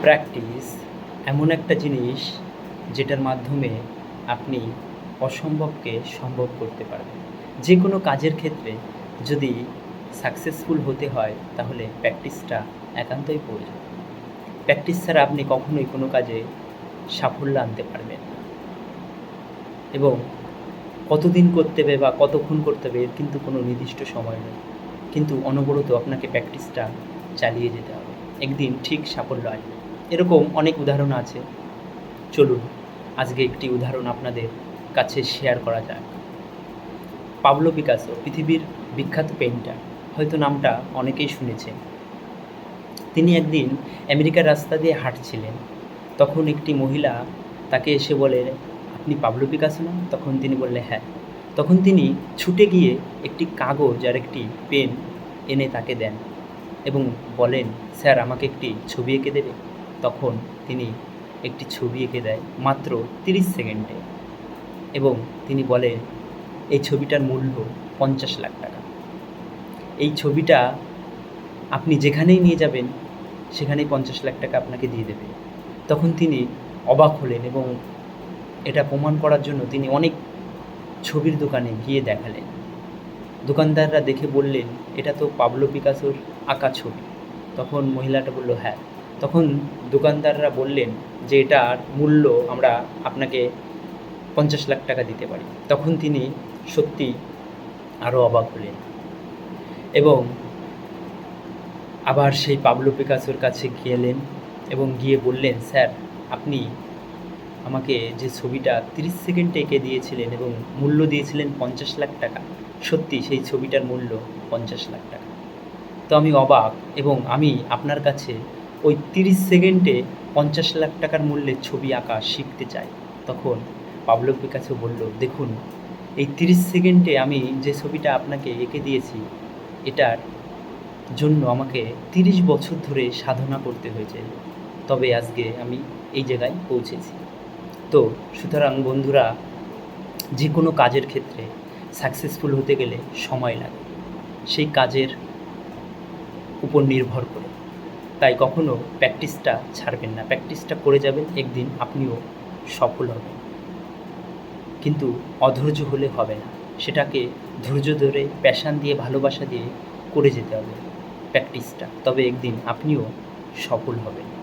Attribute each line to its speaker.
Speaker 1: Practice এমন একটা জিনিস যেটার মাধ্যমে আপনি অসম্ভবকে সম্ভব করতে পারবেন। যে কোনো কাজের ক্ষেত্রে যদি সাকসেসফুল হতে হয়, তাহলে প্র্যাকটিসটা একান্তই প্রয়োজন। প্র্যাকটিস ছাড়া আপনি কখনোই কোনো কাজে সাফল্য আনতে পারবেন না। এবং কতদিন করতে হবে বা কতক্ষণ করতে হবে, এর কিন্তু কোনো নির্দিষ্ট সময় নেই। কিন্তু অনবরত আপনাকে প্র্যাকটিসটা চালিয়ে যেতে হবে। একদিন ঠিক সাফল্য আসবে। এরকম অনেক উদাহরণ আছে। চলুন, আজকে একটি উদাহরণ আপনাদের কাছে শেয়ার করা যাক। পাবলো পিকাসো পৃথিবীর বিখ্যাত পেইন্টার হয়তো নামটা অনেকেই শুনেছেন। তিনি একদিন আমেরিকার রাস্তা দিয়ে হাঁটছিলেন। তখন একটি মহিলা তাকে এসে বলে, আপনি পাবলো পিকাসো না? তখন তিনি বললে হ্যাঁ। তখন তিনি ছুটে গিয়ে একটি কাগজ আর একটি পেন এনে তাকে দেন এবং বলেন, স্যার, আমাকে একটি ছবি এঁকে দেবে। তখন তিনি একটি ছবি এঁকে দেয় মাত্র তিরিশ সেকেন্ডে। এবং তিনি বলে এই ছবিটার মূল্য পঞ্চাশ লাখ টাকা। এই ছবিটা আপনি যেখানেই নিয়ে যাবেন, সেখানেই পঞ্চাশ লাখ টাকা আপনাকে দিয়ে দেবে। তখন তিনি অবাক হলেন এবং এটা প্রমাণ করার জন্য তিনি অনেক ছবির দোকানে গিয়ে দেখালেন। দোকানদাররা দেখে বললেন, এটা তো পাবলো পিকাসোর আঁকা ছবি। তখন মহিলাটা বলল হ্যাঁ। তখন দোকানদাররা বললেন যে এটার মূল্য আমরা আপনাকে পঞ্চাশ লাখ টাকা দিতে পারি। তখন তিনি সত্যি আরও অবাক হলেন এবং আবার সেই পাবলো পিকাসোর কাছে গেলেন এবং গিয়ে বললেন, স্যার, আপনি আমাকে যে ছবিটা তিরিশ সেকেন্ডে এঁকে দিয়েছিলেন এবং মূল্য দিয়েছিলেন পঞ্চাশ লাখ টাকা, সত্যি সেই ছবিটার মূল্য পঞ্চাশ লাখ টাকা। তো আমি অবাক এবং আমি আপনার কাছে ওই তিরিশ সেকেন্ডে পঞ্চাশ লাখ টাকার মূল্যের ছবি আঁকা শিখতে চাই তখন পাবলো পিকাসো বলল, দেখুন, এই তিরিশ সেকেন্ডে আমি যে ছবিটা আপনাকে এঁকে দিয়েছি, এটার জন্য আমাকে তিরিশ বছর ধরে সাধনা করতে হয়েছে। তবে আজকে আমি এই জায়গায় পৌঁছেছি। তো সুতরাং বন্ধুরা যে কোনো কাজের ক্ষেত্রে সাকসেসফুল হতে গেলে সময় লাগে। সেই কাজের উপর নির্ভর করে। তাই কখনো প্র্যাকটিসটা ছাড়বেন না। প্র্যাকটিসটা করে যাবেন, একদিন আপনিও সফল হবেন। কিন্তু অধৈর্য হলে হবে না। সেটাকে ধৈর্য ধরে প্যাশান দিয়ে, ভালোবাসা দিয়ে করে যেতে হবে প্র্যাকটিসটা। তবে একদিন আপনিও সফল হবেন।